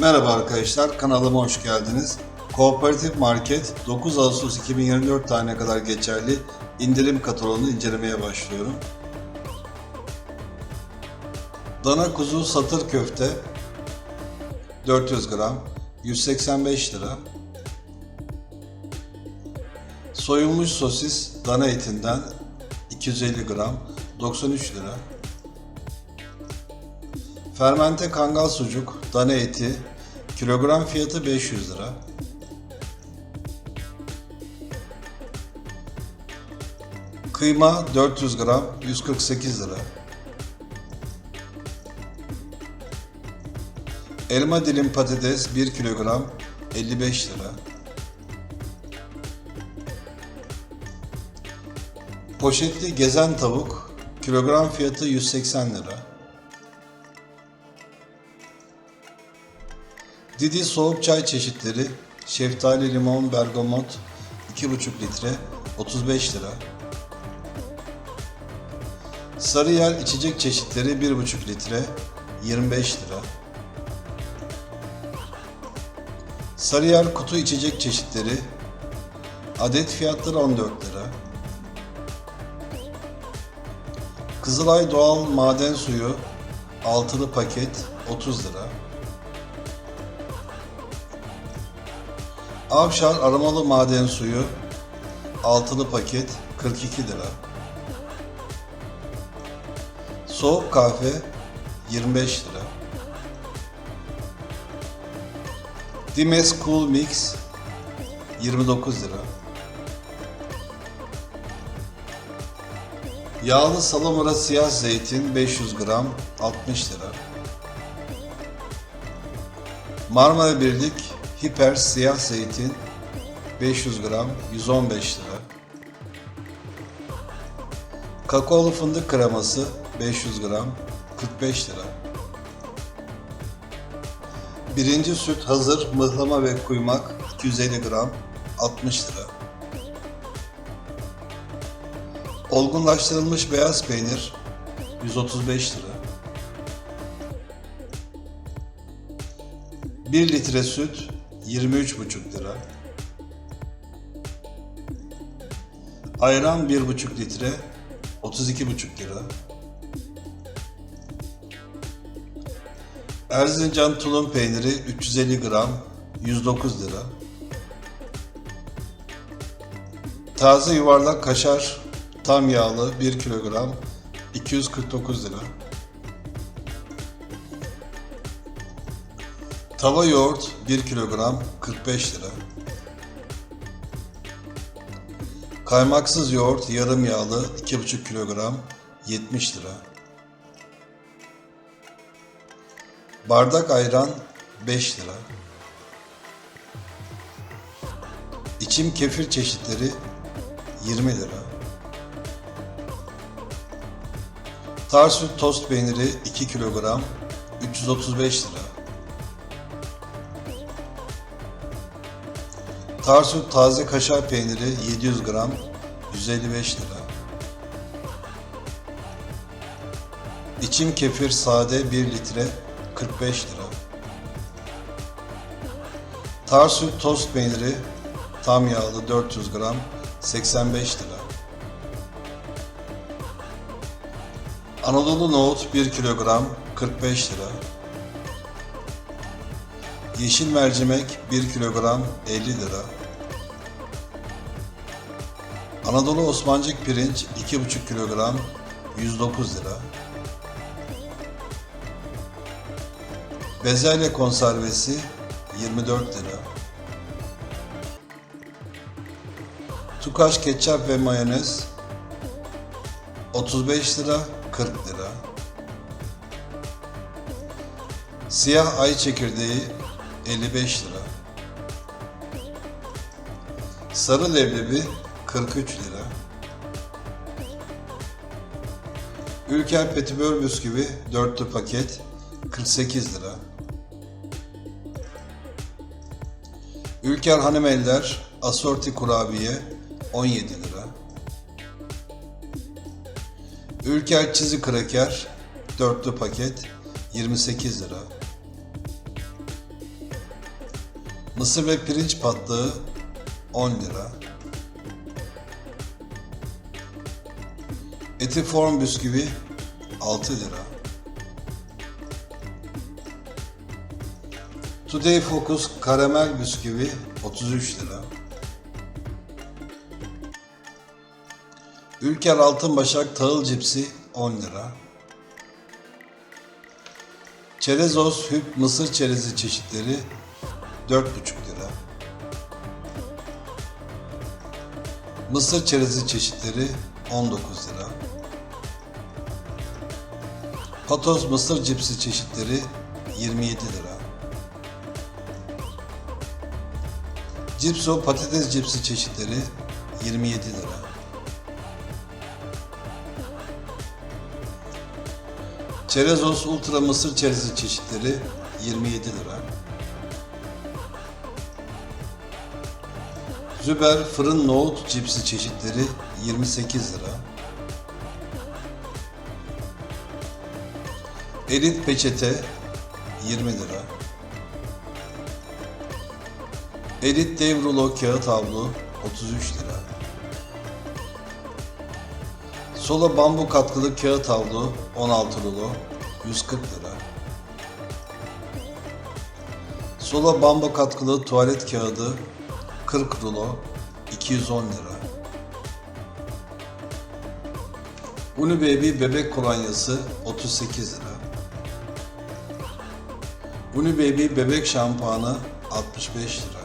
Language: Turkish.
Merhaba arkadaşlar, kanalıma hoş geldiniz. Kooperatif Market 9 Ağustos 2024 tarihine kadar geçerli indirim kataloğunu incelemeye başlıyorum. Dana kuzu satır köfte 400 gram 185 lira. Soyulmuş sosis dana etinden 250 gram 93 lira. Fermente kangal sucuk, dana eti, kilogram fiyatı 500 lira. Kıyma 400 gram 148 lira. Elma dilim patates 1 kilogram 55 lira. Poşetli gezen tavuk kilogram fiyatı 180 lira. Didi soğuk çay çeşitleri şeftali, limon, bergamot 2,5 litre 35 lira. Sarıyer içecek çeşitleri 1,5 litre 25 lira. Sarıyer kutu içecek çeşitleri adet fiyatları 14 lira. Kızılay doğal maden suyu altılı paket 30 lira. Avşar aromalı maden suyu altılı paket 42 lira. Soğuk kahve 25 lira. Dimes Cool Mix 29 lira. Yağlı salamura siyah zeytin 500 gram 60 lira. Marmara Birlik Hiper siyah zeytin 500 gram 115 lira. Kakaolu fındık kreması 500 gram 45 lira. Birinci süt hazır mıhlama ve kuymak 250 gram 60 lira. Olgunlaştırılmış beyaz peynir 135 lira. 1 litre süt 23,5 lira. Ayran 1,5 litre 32,5 lira. Erzincan tulum peyniri 350 gram 109 lira. Taze yuvarlak kaşar tam yağlı 1 kilogram 249 lira. Tava yoğurt 1 kilogram 45 lira. Kaymaksız yoğurt yarım yağlı 2,5 kilogram 70 lira. Bardak ayran 5 lira. İçim kefir çeşitleri 20 lira. Tarsüt tost peyniri 2 kilogram 335 lira. Tarsut taze kaşar peyniri 700 gram 155 lira. İçim kefir sade 1 litre 45 lira. Tarsut tost peyniri tam yağlı 400 gram 85 lira. Anadolu nohut 1 kilogram 45 lira. Yeşil mercimek 1 kilogram 50 lira. Anadolu Osmancık pirinç 2,5 kilogram 109 lira. Bezelye konservesi 24 lira. Tukaş ketçap ve mayonez 35 lira 40 lira. Siyah ay çekirdeği 55 lira. Sarı leblebi 43 lira. Ülker Petibör bisküvi dörtlü paket 48 lira. Ülker Hanımeller asorti kurabiye 17 lira. Ülker çizi kraker dörtlü paket 28 lira. Mısır ve pirinç patlığı 10 lira. Etiform bisküvi 6 lira. Today Focus karamel bisküvi 33 lira. Ülker Altınbaşak tahıl cipsi 10 lira. Çerezos hüp mısır çerezi çeşitleri 4,5 lira. Mısır çerezi çeşitleri 19 lira. Patos mısır cipsi çeşitleri 27 lira. Cipso patates cipsi çeşitleri 27 lira. Çerezos Ultra mısır çerezi çeşitleri 27 lira. Züber fırın nohut cipsi çeşitleri 28 lira. Erit peçete 20 lira. Elit dev rulo kağıt havlu 33 lira. Sola bambu katkılı kağıt havlu 16 rulo 140 lira. Sola bambu katkılı tuvalet kağıdı 40 rulo 210 lira. Uni Baby bebek kolonyası 38 lira. Uni Baby bebek şampuanı 65 lira.